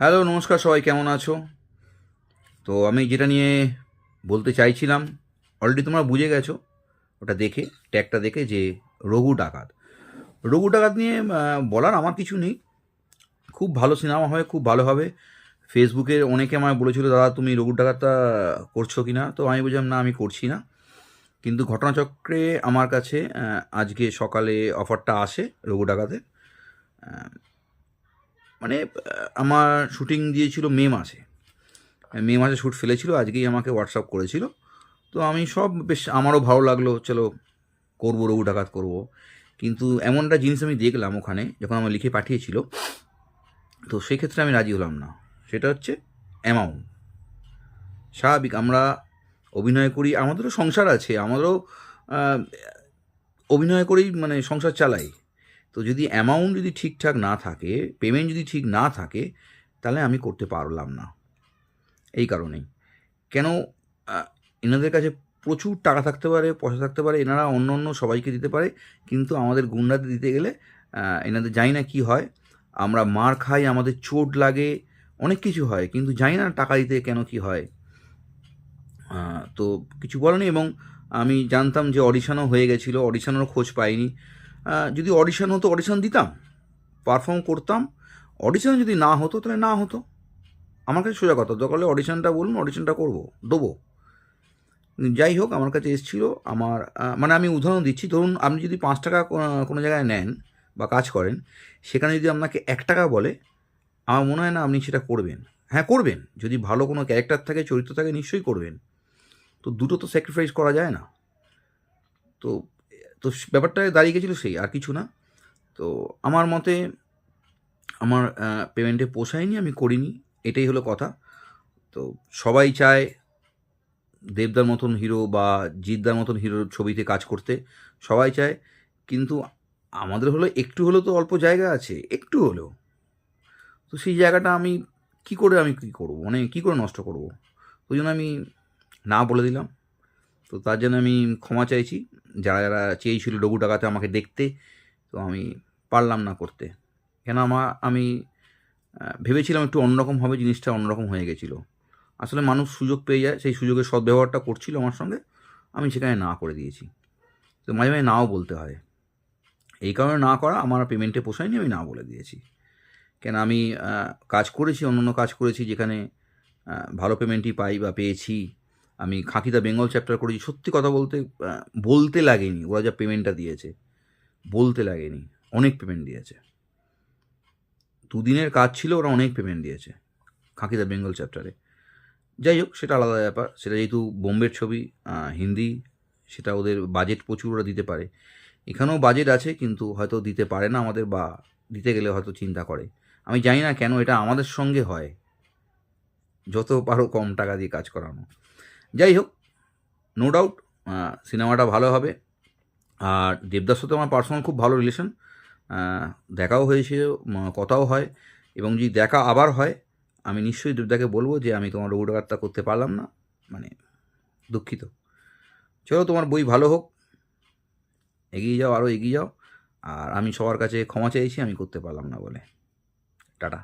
Hello, নমস্কার সবাই, কেমন আছো? তো আমি যেটা নিয়ে বলতে চাইছিলাম অলরেডি তোমরা বুঝে গেছো, ওটা দেখে ট্যাগটা দেখে যে রঘু ডাকাত। রঘু ডাকাত নিয়ে বলার আমার কিছু নেই। খুব ভালো সিনেমা হয়, খুব ভালো হবে। ফেসবুকে অনেকে আমায় বলেছিল, দাদা, তুমি রঘু ডাকাতটা করছ কি না তো আমি বুঝলাম না, আমি করছি না। কিন্তু ঘটনাচক্রে আমার কাছে আজকে সকালে অফারটা আসে রঘু ডাকাতের। মানে আমার শুটিং দিয়েছিল মে মাসে। মে মাসে শ্যুট ফেলেছিল, আজকেই আমাকে হোয়াটসঅ্যাপ করেছিল। তো আমি সব বেশ, আমারও ভালো লাগল, চলো করব, রঘু ডাকাত করব। কিন্তু এমনটা জিনিস আমি দেখলাম ওখানে, যখন আমার লিখে পাঠিয়েছিল, তো সেক্ষেত্রে আমি রাজি হলাম না। সেটা হচ্ছে অ্যামাউন্ট স্বাভাবিক, আমরা অভিনয় করি, আমাদেরও সংসার আছে, আমাদেরও অভিনয় করেই মানে সংসার চালাই। তো যদি অ্যামাউন্ট যদি ঠিকঠাক না থাকে পেমেন্ট যদি ঠিক না থাকে, তাহলে আমি করতে পারলাম না। এই কারণেই। কেন এনাদের কাছে প্রচুর টাকা থাকতে পারে, পয়সা থাকতে পারে, এনারা অন্য অন্য সবাইকে দিতে পারে, কিন্তু আমাদের গুন্ডাদের দিতে গেলে এনাদের জানি না কি হয়। আমরা মার খাই, আমাদের চোট লাগে, অনেক কিছু হয়, কিন্তু জানি না টাকা দিতে কেন কি হয়। তো কিছু বলেনি এবং আমি জানতাম যে অডিশনও হয়ে গেছিল, অডিশনেরও খোঁজ পাইনি। যদি অডিশন হতো অডিশন দিতাম পারফর্ম করতাম। অডিশন যদি না হতো, তাহলে না হতো। আমার কাছে সোজা কথা, দরকার অডিশনটা বলুন অডিশনটা করব, দেবো। যাই হোক, আমার কাছে এসেছিল, আমার মানে আমি উদাহরণ দিচ্ছি। ধরুন, আপনি যদি পাঁচ টাকা কোনো জায়গায় নেন বা কাজ করেন, সেখানে যদি আপনাকে এক টাকা বলে, আমার মনে হয় না আপনি সেটা করবেন। হ্যাঁ করবেন। যদি ভালো কোনো ক্যারেক্টার থাকে, চরিত্র থাকে, নিশ্চয়ই করবেন। তো দুটো তো স্যাক্রিফাইস করা যায় না। তো তো ব্যাপারটা দাঁড়িয়ে গেছিল সেই, আর কিছু না। তো আমার মতে আমার পেমেন্টে পোষায়নি, আমি করিনি, এটাই হলো কথা। তো সবাই চায় দেবদার মতন হিরো বা জিদ্দার মতন হিরোর ছবিতে কাজ করতে, সবাই চায়, কিন্তু আমাদের হলো, একটু হলেও তো অল্প জায়গা আছে, একটু হলেও। তো সেই জায়গাটা আমি কি করে আমি কী করব? মানে কী করে নষ্ট করব? ওই জন্য আমি না বলে দিলাম। তো তার জন্য আমি ক্ষমা চাইছি। যারা যারা চেয়েছিল ডবু টাকাতে আমাকে দেখতে, তো আমি পারলাম না করতে। কেন আমার আমি ভেবেছিলাম একটু অন্যরকম হবে, জিনিসটা অন্যরকম হয়ে গেছিল। আসলে মানুষ সুযোগ পেয়ে যায়, সেই সুযোগের সদ্ব্যবহারটা করছিল আমার সঙ্গে, আমি সেখানে না করে দিয়েছি। তো মাঝে মাঝে নাও বলতে হয়। এই কারণে না করা আমার পেমেন্টে পোষায়নি, আমি না বলে দিয়েছি। কেন আমি কাজ করেছি অন্য অন্য কাজ করেছি, যেখানে ভালো পেমেন্টই পাই বা পেয়েছি। আমি খাকিদা বেঙ্গল চ্যাপ্টার করেছি। সত্যি কথা বলতে বলতে লাগেনি। ওরা যা পেমেন্টটা দিয়েছে, বলতে লাগেনি। অনেক পেমেন্ট দিয়েছে। দুদিনের কাজ ছিল, ওরা অনেক পেমেন্ট দিয়েছে খাকিদা বেঙ্গল চ্যাপ্টারে যাই হোক, সেটা আলাদা ব্যাপার। সেটা যেহেতু বোম্বের ছবি হিন্দি, সেটা ওদের বাজেট প্রচুর ওরা দিতে পারে। এখানেও বাজেট আছে, কিন্তু হয়তো দিতে পারে না আমাদের বা দিতে গেলে হয়তো চিন্তা করে। আমি জানি না কেন এটা আমাদের সঙ্গে হয়। যত পারো কম টাকা দিয়ে কাজ করানো। যাই হোক নো ডাউট সিনেমাটা ভালো হবে। আর দেবদাস সাথে আমার পার্সোনাল খুব ভালো রিলেশন দেখাও হয়েছে কথাও হয়। এবং যদি দেখা আবার হয়, আমি নিশ্চয়ই দেবদাকে বলব যে আমি তোমার রঘুটাকারটা করতে পারলাম না মানে দুঃখিত। চলো, তোমার বই ভালো হোক, এগিয়ে যাও আরও এগিয়ে যাও। আর আমি সবার কাছে ক্ষমা চাইছি আমি করতে পারলাম না বলে। টাটা।